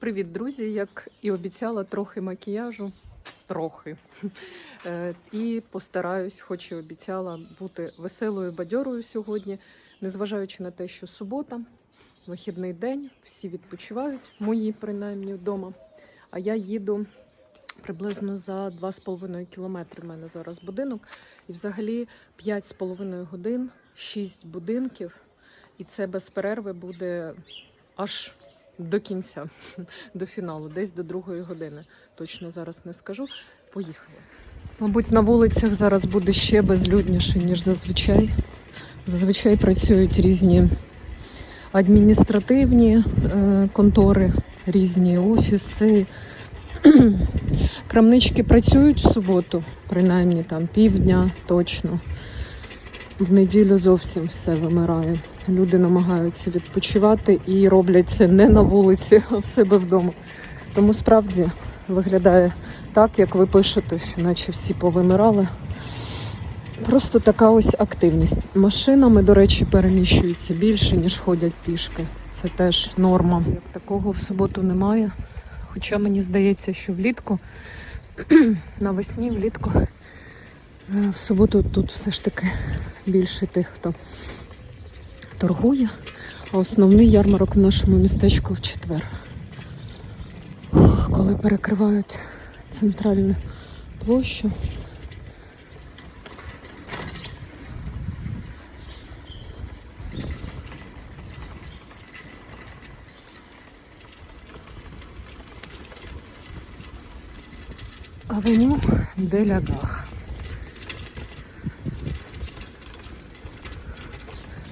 Привіт, друзі! Як і обіцяла, трохи макіяжу. Трохи. Е, І постараюсь, хоч і обіцяла, бути веселою бадьорою сьогодні, незважаючи на те, що субота, вихідний день, всі відпочивають, мої принаймні вдома. А я їду приблизно за 2,5 кілометри. У мене зараз будинок. І взагалі 5,5 годин, 6 будинків. І це без перерви буде аж до кінця, до фіналу, десь до другої години. Точно зараз не скажу. Поїхали. Мабуть, на вулицях зараз буде ще безлюдніше, ніж зазвичай. Зазвичай працюють різні адміністративні е, контори, різні офіси. Крамнички працюють в суботу, принаймні там півдня точно. В неділю зовсім все вимирає. Люди намагаються відпочивати і роблять це не на вулиці, а в себе вдома. Тому справді виглядає так, як ви пишете, що наче всі повимирали. Просто така ось активність. Машинами, до речі, переміщуються більше, ніж ходять пішки. Це теж норма. Як такого в суботу немає. Хоча мені здається, що влітку, навесні, влітку, е, в суботу тут все ж таки більше тих, хто торгує. А основний ярмарок в нашому містечку в четвер. Коли перекривають центральну площу. Авеню де Лягах.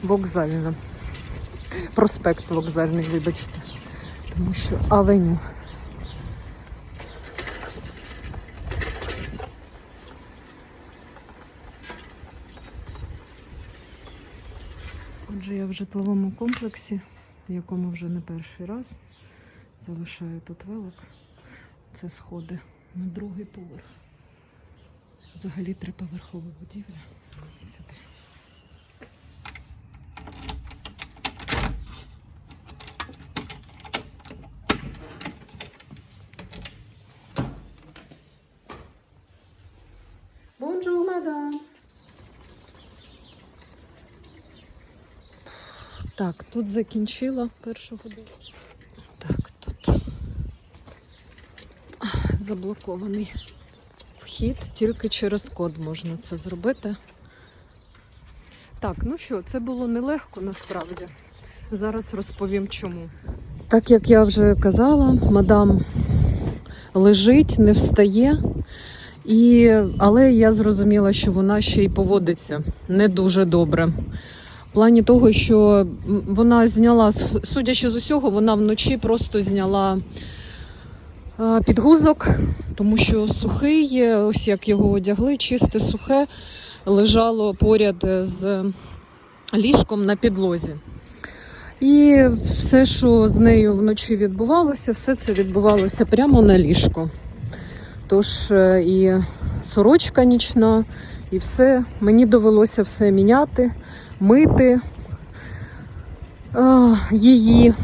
Вокзальна. Проспект вокзальний, вибачте. Тому що авеню. Отже, я в житловому комплексі, в якому вже не перший раз. Залишаю тут велик. Це сходи на другий поверх. Взагалі триповерхова будівля. Сюди. Бонжур, мадам. Так, тут закінчила першу годину. Так, тут заблокований вхід, тільки через код можна це зробити. Так, ну що, це було нелегко насправді. Зараз розповім чому. Так як я вже казала, мадам лежить, не встає. І, але я зрозуміла, що вона ще й поводиться не дуже добре. В плані того, що вона зняла, судячи з усього, вона вночі просто зняла е, підгузок, тому що сухий, ось як його одягли, чисте сухе, лежало поряд з ліжком на підлозі. І все, що з нею вночі відбувалося, все це відбувалося прямо на ліжку. Тож е, і сорочка нічна, і все. Мені довелося все міняти, мити її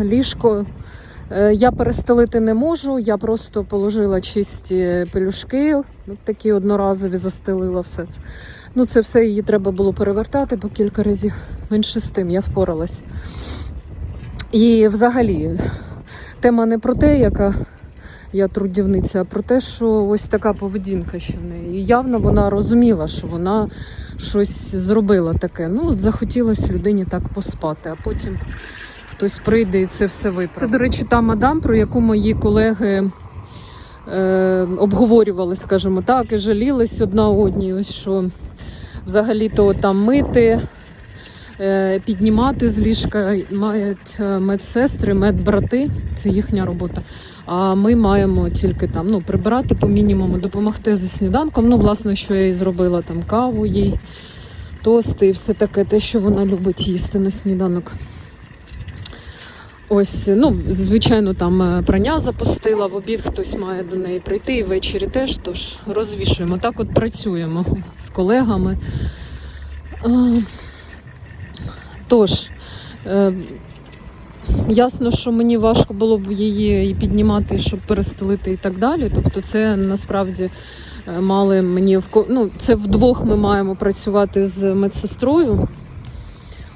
ліжко. Е, Я перестелити не можу, я просто положила чисті пелюшки, такі одноразові, застелила все це. Ну, це все її треба було перевертати по кілька разів. Менше з тим, я впоралась. І взагалі, тема не про те, яка я трудівниця, а про те, що ось така поведінка ще в неї. І явно вона розуміла, що вона щось зробила таке. Ну, от захотілося людині так поспати, а потім хтось прийде і це все виправить. Це, до речі, та мадам, про яку мої колеги е, обговорювали, скажімо так, і жалілись одна одній, ось що взагалі-то там мити. е, Піднімати з ліжка мають е, медсестри, медбрати, це їхня робота. А ми маємо тільки там ну, прибирати по мінімуму, допомогти зі сніданком. Ну, власне, що я і зробила там каву їй, тости і все таке, те, що вона любить їсти на сніданок. Ось, ну, звичайно, там е, прання запустила, в обід хтось має до неї прийти, і ввечері теж, тож розвішуємо. Так от працюємо з колегами. Тож, е, ясно, що мені важко було б її і піднімати, щоб перестелити і так далі. Тобто, це насправді е, мали мені в ну, це вдвох ми маємо працювати з медсестрою,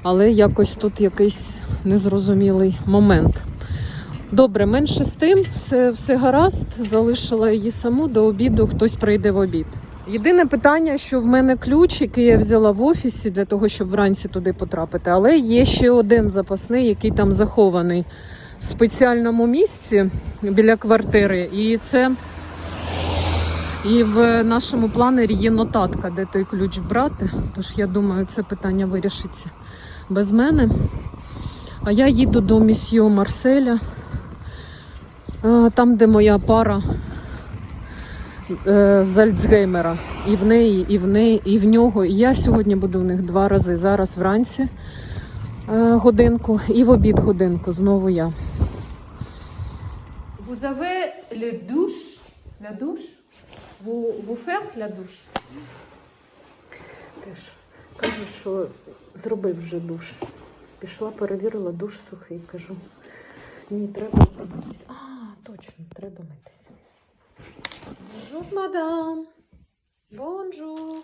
але якось тут якийсь незрозумілий момент. Добре, менше з тим, все, все гаразд. Залишила її саму до обіду, хтось прийде в обід. Єдине питання, що в мене ключ, який я взяла в офісі для того, щоб вранці туди потрапити, але є ще один запасний, який там захований в спеціальному місці біля квартири. І це і в нашому планері є нотатка, де той ключ брати. Тож я думаю, це питання вирішиться без мене. А я їду до місьє Марселя, там, де моя пара з Альцгеймера. І в неї, і в неї, і в нього. І я сьогодні буду в них два рази. Зараз вранці е, годинку і в обід годинку. Знову я. Vous avez le douche, la douche? Vous, vous faire la douche? Кажу, що зробив вже душ. Пішла, перевірила душ сухий, кажу. Ні, треба митися. А, точно, треба митися. Bonjour, madame. Bonjour.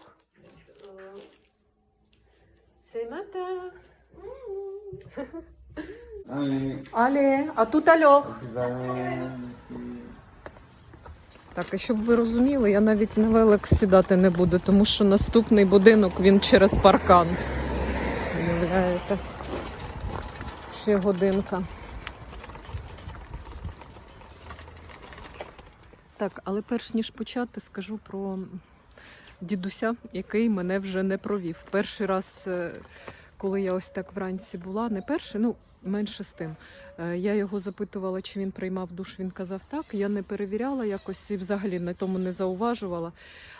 C'est matin. Allez, Allez, à tout à l'heure. Так, і щоб ви розуміли, я навіть на велик сідати не буду, тому що наступний будинок він через паркан. Уявляєте? Ще годинка. Так, але перш ніж почати, скажу про дідуся, який мене вже не провів. Перший раз, е, коли я ось так вранці була, не перший, ну менше з тим. Е, Я його запитувала, чи він приймав душ. Він казав так. Я не перевіряла якось і взагалі на тому не зауважувала.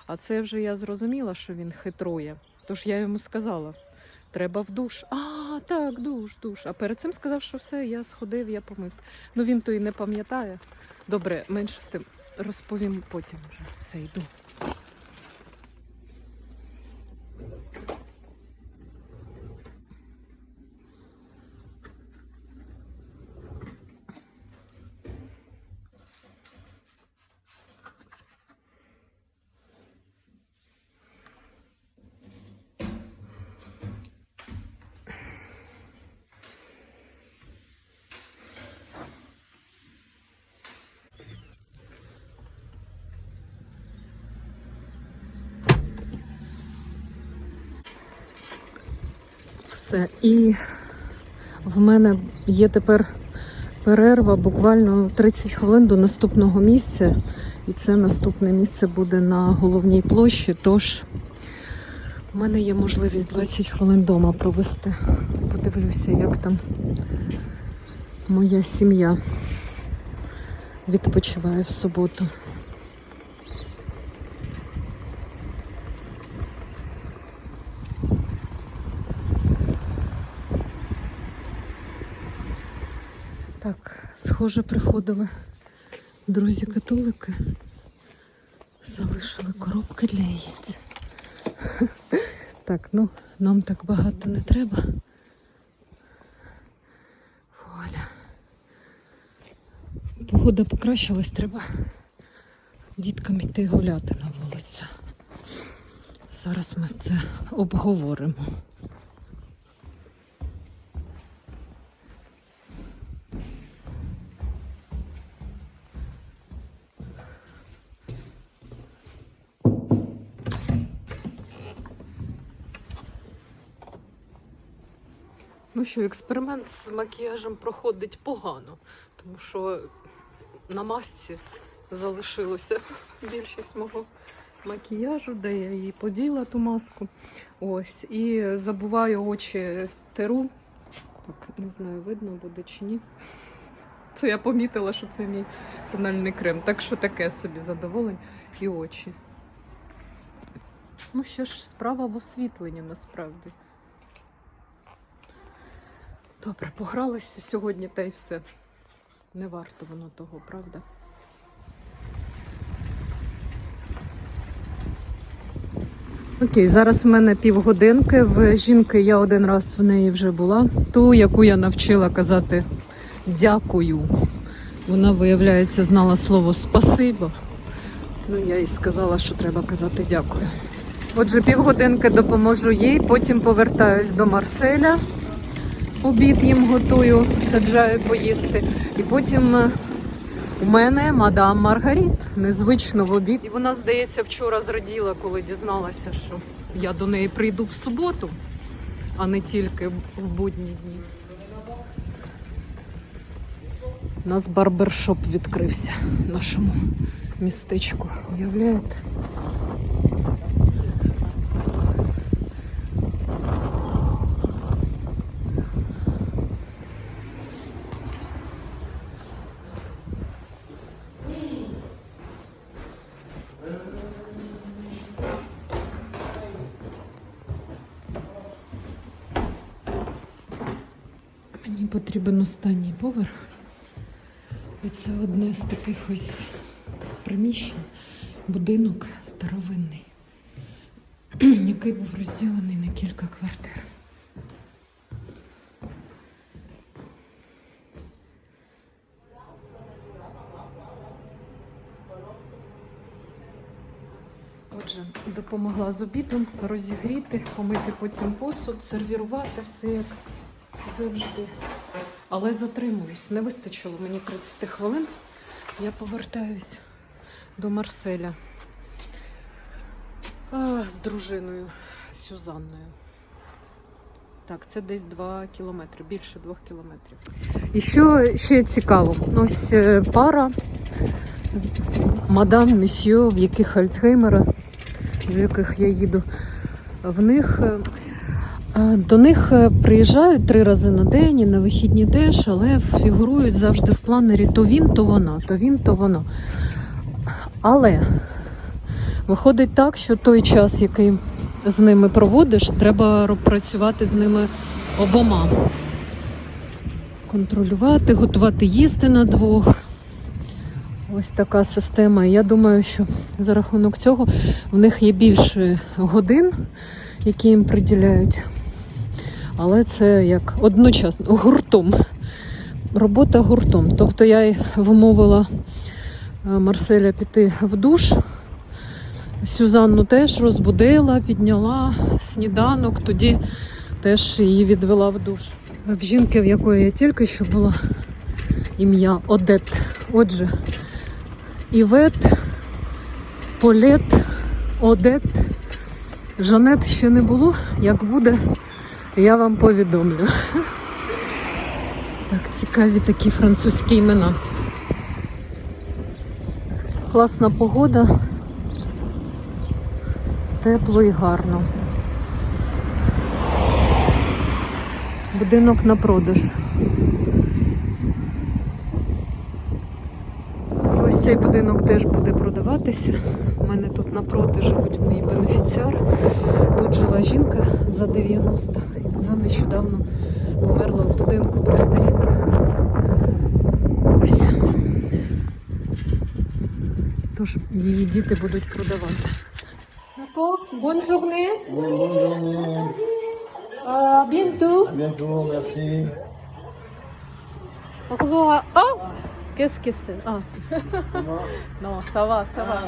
А це вже я зрозуміла, що він хитрує. Тож я йому сказала: треба в душ. А, так, душ, душ. А перед цим сказав, що все, я сходив, я помився. Ну він то і не пам'ятає. Добре, менше з тим. Розповім потім вже. Все йду. Все. І в мене є тепер перерва буквально 30 хвилин до наступного місця. І це наступне місце буде на головній площі. Тож в мене є можливість 20 хвилин вдома провести. Подивлюся, як там моя сім'я відпочиває в суботу. Так, схоже, приходили друзі-католики. Залишили коробки для яєць. Так, ну, нам так багато не треба. Вуаля. Погода покращилась, треба діткам йти гуляти на вулицю. Зараз ми це обговоримо. Ну що, експеримент з макіяжем проходить погано, тому що на масці залишилося більшість мого макіяжу, де я її поділа ту маску. Ось. І забуваю очі теру. Так, не знаю, видно буде чи ні. Це я помітила, що це мій тональний крем. Так що таке собі задоволення і очі. Ну, ще ж справа в освітленні насправді. Добре, погралися сьогодні та й все. Не варто воно того, правда? Окей, зараз в мене півгодинки. В жінки я один раз в неї вже була. Ту, яку я навчила казати дякую. Вона, виявляється, знала слово спасибо. Ну, я їй сказала, що треба казати дякую. Отже, півгодинки допоможу їй, потім повертаюсь до Марселя. Обід їм готую, саджаю поїсти. І потім е, у мене мадам Маргаріт, незвично в обід. І вона, здається, вчора зраділа, коли дізналася, що я до неї прийду в суботу, а не тільки в будні дні. У нас барбершоп відкрився в нашому містечку. Уявляєте? Мені потрібен останній поверх. І це одне з таких ось приміщень, будинок старовинний, який був розділений на кілька квартир. Отже, допомогла з обідом розігріти, помити потім посуд, сервірувати все як завжди. Але затримуюсь. Не вистачило мені 30 хвилин. Я повертаюсь до Марселя а, з дружиною Сюзанною. Так, це десь 2 кілометри, більше 2 кілометрів. І що ще цікаво, ось е, пара мадам, месьє, в яких Альцгеймера, в яких я їду, в них Е, До них е, приїжджають три рази на день і на вихідні теж, але фігурують завжди в планері то він, то вона, то він, то вона. Але виходить так, що той час, який з ними проводиш, треба працювати з ними обома. Контролювати, готувати їсти на двох. Ось така система. Я думаю, що за рахунок цього в них є більше годин, які їм приділяють. Але це як одночасно гуртом. Робота гуртом. Тобто я й вмовила е, Марселя піти в душ. Сюзанну теж розбудила, підняла сніданок, тоді теж її відвела в душ. В жінки, в якої я тільки що була ім'я Одет. Отже, Івет, Полет, Одет. Жанет ще не було. Як буде, я вам повідомлю. Так, цікаві такі французькі імена. Класна погода. Тепло і гарно. Будинок на продаж. Ось цей будинок теж буде продаватися. У мене тут напроти живуть мої бенефіціари. Тут жила жінка за 90, і вона нещодавно померла в будинку престарілих. Ось. Тож її діти будуть продавати. Бонжурне. À bientôt, merci. Au revoir. Oh Qu'est-ce que c'est Ah. non, ça va, ça va.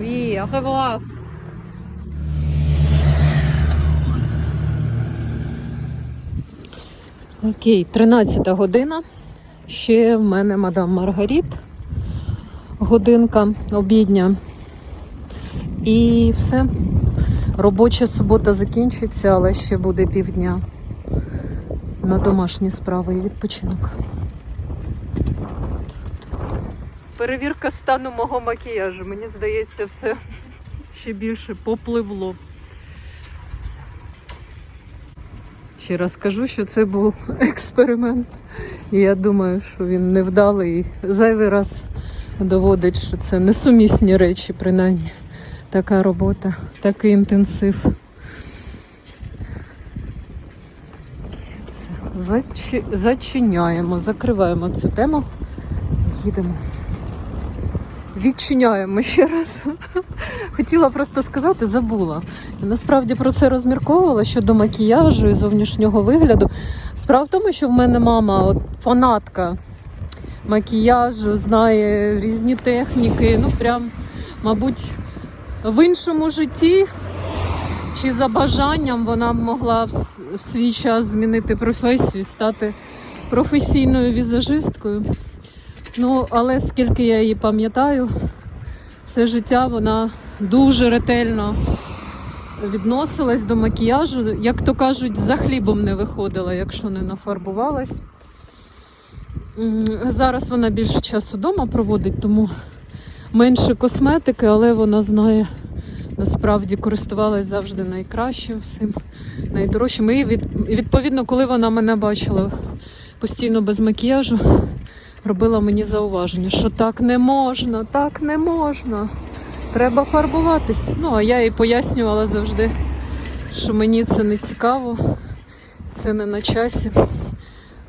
Oui, au revoir. Окей, 13 година. Ще в мене мадам Маргаріт. Годинка обідня. І все. Робоча субота закінчиться, але ще буде півдня на домашні справи і відпочинок. Перевірка стану мого макіяжу. Мені здається, все ще більше попливло. Ще раз кажу, що це був експеримент. І я думаю, що він невдалий. Зайвий раз доводить, що це несумісні речі, принаймні. Така робота, такий інтенсив. Зачиняємо, закриваємо цю тему. Їдемо. Відчиняємо ще раз. Хотіла просто сказати, забула. Насправді про це розмірковувала щодо макіяжу і зовнішнього вигляду. Справа в тому, що в мене мама от, фанатка макіяжу, знає різні техніки. Ну, прям, мабуть, в іншому житті чи за бажанням вона б могла в, свій час змінити професію стати професійною візажисткою. Ну, але скільки я її пам'ятаю, все життя вона дуже ретельно відносилась до макіяжу. Як то кажуть, за хлібом не виходила, якщо не нафарбувалась. Зараз вона більше часу вдома проводить, тому менше косметики, але вона знає, насправді користувалась завжди найкращим всім, найдорожчим. І від, і відповідно, коли вона мене бачила постійно без макіяжу, робила мені зауваження, що так не можна, так не можна. Треба фарбуватись. Ну, а я їй пояснювала завжди, що мені це не цікаво, це не на часі.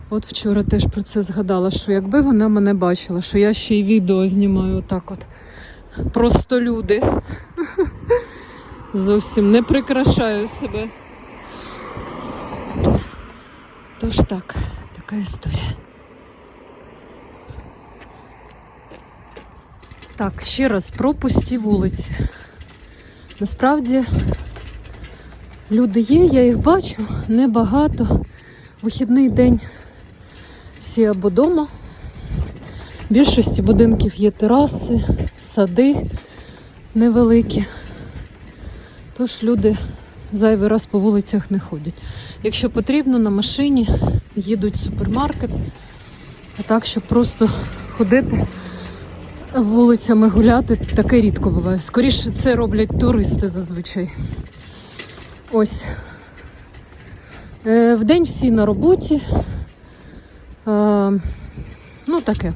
От вчора теж про це згадала, що якби вона мене бачила, що я ще й відео знімаю отак от. Просто люди. Зовсім не прикрашаю себе. Тож так, така історія. Так, ще раз про пусті вулиці. Насправді люди є, я їх бачу, небагато. Вихідний день всі або вдома. В більшості будинків є тераси, сади невеликі. Тож люди зайвий раз по вулицях не ходять. Якщо потрібно, на машині їдуть в супермаркет, а так, щоб просто ходити вулицями гуляти, таке рідко буває. Скоріше це роблять туристи зазвичай. Ось. Е, Вдень всі на роботі. Е, Ну, таке.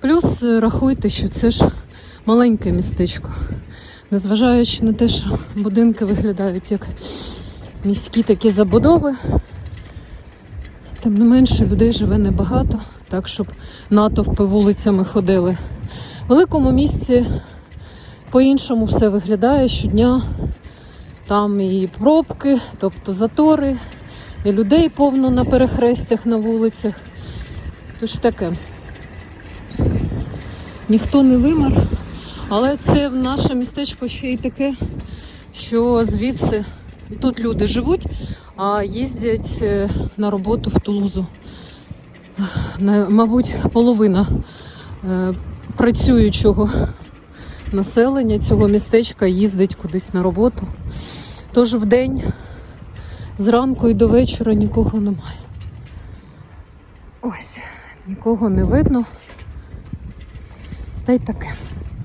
Плюс е, рахуйте, що це ж маленьке містечко. Незважаючи на те, що будинки виглядають як міські такі забудови, тим не менше людей живе небагато, так щоб натовпи вулицями ходили. Великому місці по-іншому все виглядає щодня. Там і пробки, тобто затори, і людей повно на перехрестях на вулицях. Тож таке. Ніхто не вимер, але це в наше містечко ще й таке, що звідси тут люди живуть, а їздять е, на роботу в Тулузу. Мабуть, половина е, працюючого населення цього містечка їздить кудись на роботу. Тож в день зранку і до вечора нікого немає. Ось, нікого не видно. Та й таке.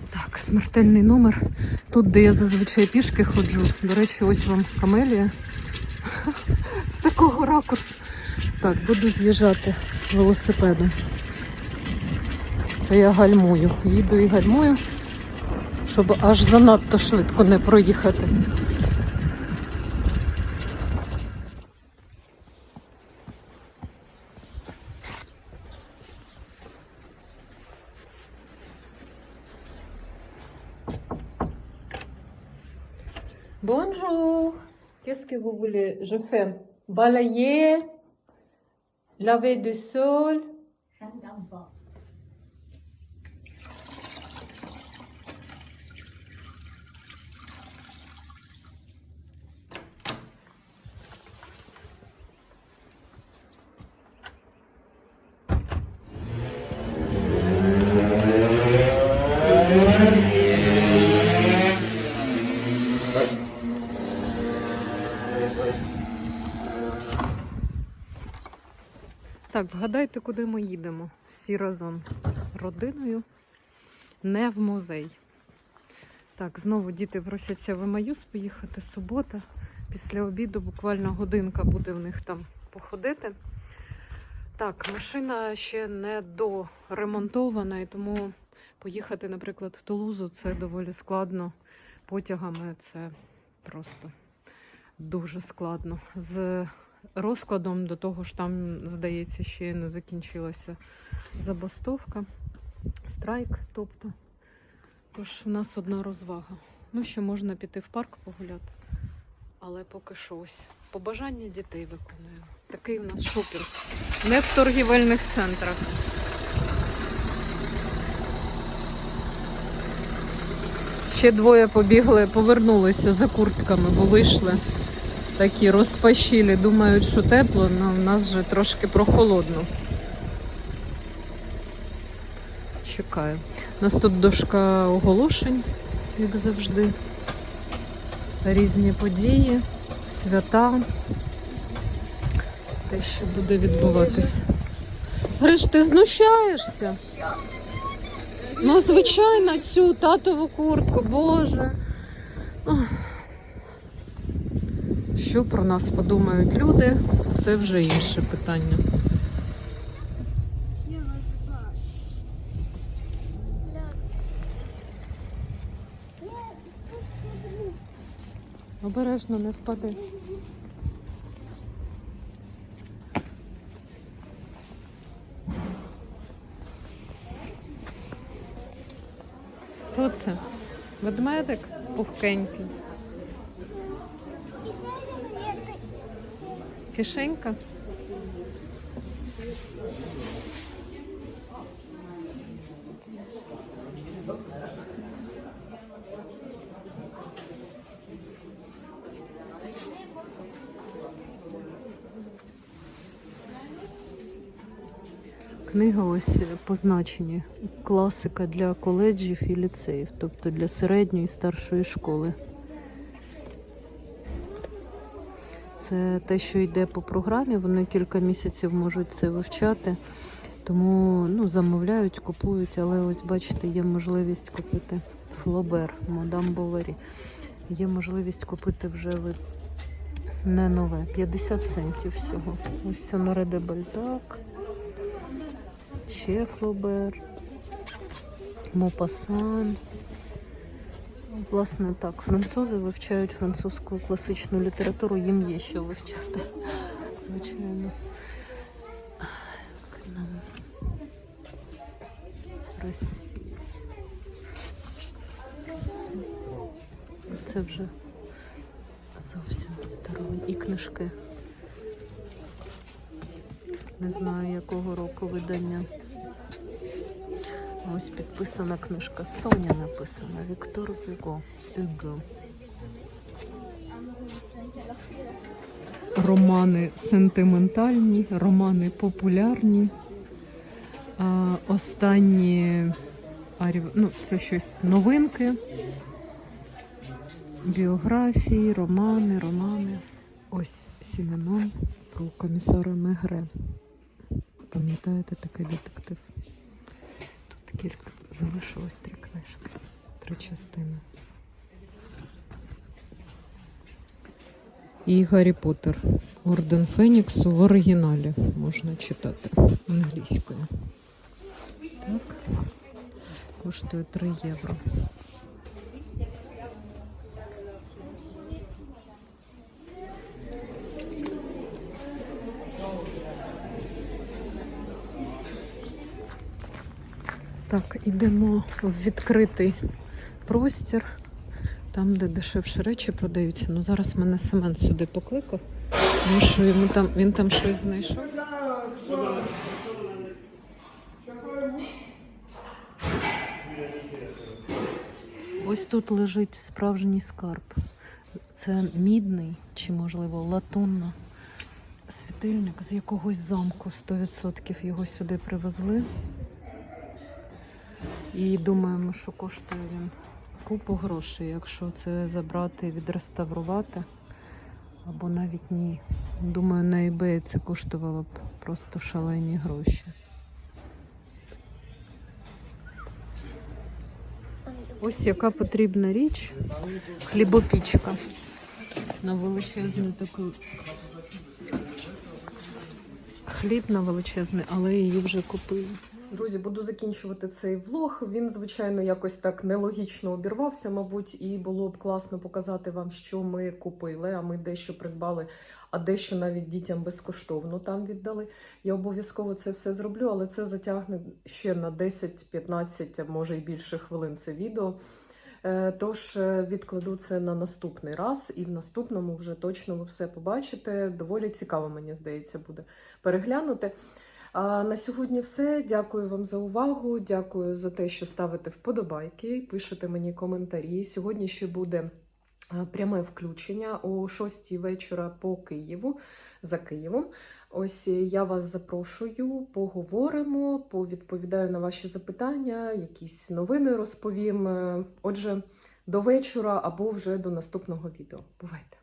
Так, смертельний номер. Тут, де я зазвичай пішки ходжу. До речі, ось вам камелія. З такого ракурсу. Так, буду з'їжджати велосипедом. Це я гальмую. Їду і гальмую, щоб аж занадто швидко не проїхати. Bonjour. Qu'est-ce que vous voulez Je fais balayer, laver du sol. Так, вгадайте, куди ми їдемо всі разом родиною, не в музей. Так, знову діти просяться в Емаюс поїхати субота. Після обіду буквально годинка буде в них там походити. Так, машина ще не доремонтована, і тому поїхати, наприклад, в Тулузу це доволі складно. Потягами це просто дуже складно. З розкладом до того ж там, здається, ще не закінчилася забастовка, страйк, тобто. Тож в нас одна розвага. Ну, ще можна піти в парк погуляти. Але поки що ось побажання дітей виконую. Такий в нас шопінг. Не в торгівельних центрах. Ще двоє побігли, повернулися за куртками, бо вийшли такі розпашілі. Думають, що тепло, але в нас вже трошки прохолодно. Чекаю. У нас тут дошка оголошень, як завжди. Різні події, свята. Те, що буде відбуватися. Гриш, ти знущаєшся? Ну, звичайно, цю татову куртку, Боже. Що про нас подумають люди, це вже інше питання. Обережно не впади. Хто це? Ведмедик пухкенький. Кишенька? Книга ось позначені класика для коледжів і ліцеїв, тобто для середньої і старшої школи. Це те, що йде по програмі, вони кілька місяців можуть це вивчати, тому ну, замовляють, купують, але ось бачите, є можливість купити Флобер, Мадам Боварі. Є можливість купити вже ви не нове, 50 центів всього. Ось Соноре де Бальзак. Ще Флобер, Мопасан. Власне, так, французи вивчають французьку класичну літературу, їм є що вивчати, звичайно. Росія. Це вже зовсім старові. І книжки. Не знаю, якого року видання. Ось підписана книжка Соня написана. Віктор Гюго. Романи сентиментальні, романи популярні. А, останні ну, це щось новинки. Біографії, романи, романи. Ось Сіменон про комісара Мегре. Пам'ятаєте такий детектив? Тут кілька залишилось три книжки, три частини. І Гаррі Поттер. Орден Феніксу в оригіналі можна читати англійською. Так. Коштує 3 євро. Так, ідемо в відкритий простір, там, де дешевші речі продаються. Ну зараз мене Семен сюди покликав, тому що йому там, він там щось знайшов. Ось тут лежить справжній скарб. Це мідний чи, можливо, латунна світильник з якогось замку. 100% його сюди привезли. І думаємо, що коштує він купу грошей, якщо це забрати і відреставрувати. Або навіть ні. Думаю, на eBay це коштувало б просто шалені гроші. Ось яка потрібна річ. Хлібопічка. На величезну таку хліб на величезний, але її вже купили. Друзі, буду закінчувати цей влог. Він, звичайно, якось так нелогічно обірвався, мабуть, і було б класно показати вам, що ми купили. А ми дещо придбали. а дещо навіть дітям безкоштовно там віддали. Я обов'язково це все зроблю, але це затягне ще на 10-15, може і більше хвилин це відео. Е, Тож е, відкладу це на наступний раз, і в наступному вже точно ви все побачите. Доволі цікаво, мені здається, буде переглянути. На сьогодні все. Дякую вам за увагу. Дякую за те, що ставите вподобайки, пишете мені коментарі. Сьогодні ще буде пряме включення о 6 вечора по Києву за Києвом. Ось я вас запрошую, поговоримо, повідповідаю на ваші запитання, якісь новини розповім. Е, Отже, до вечора або вже до наступного відео. Бувайте!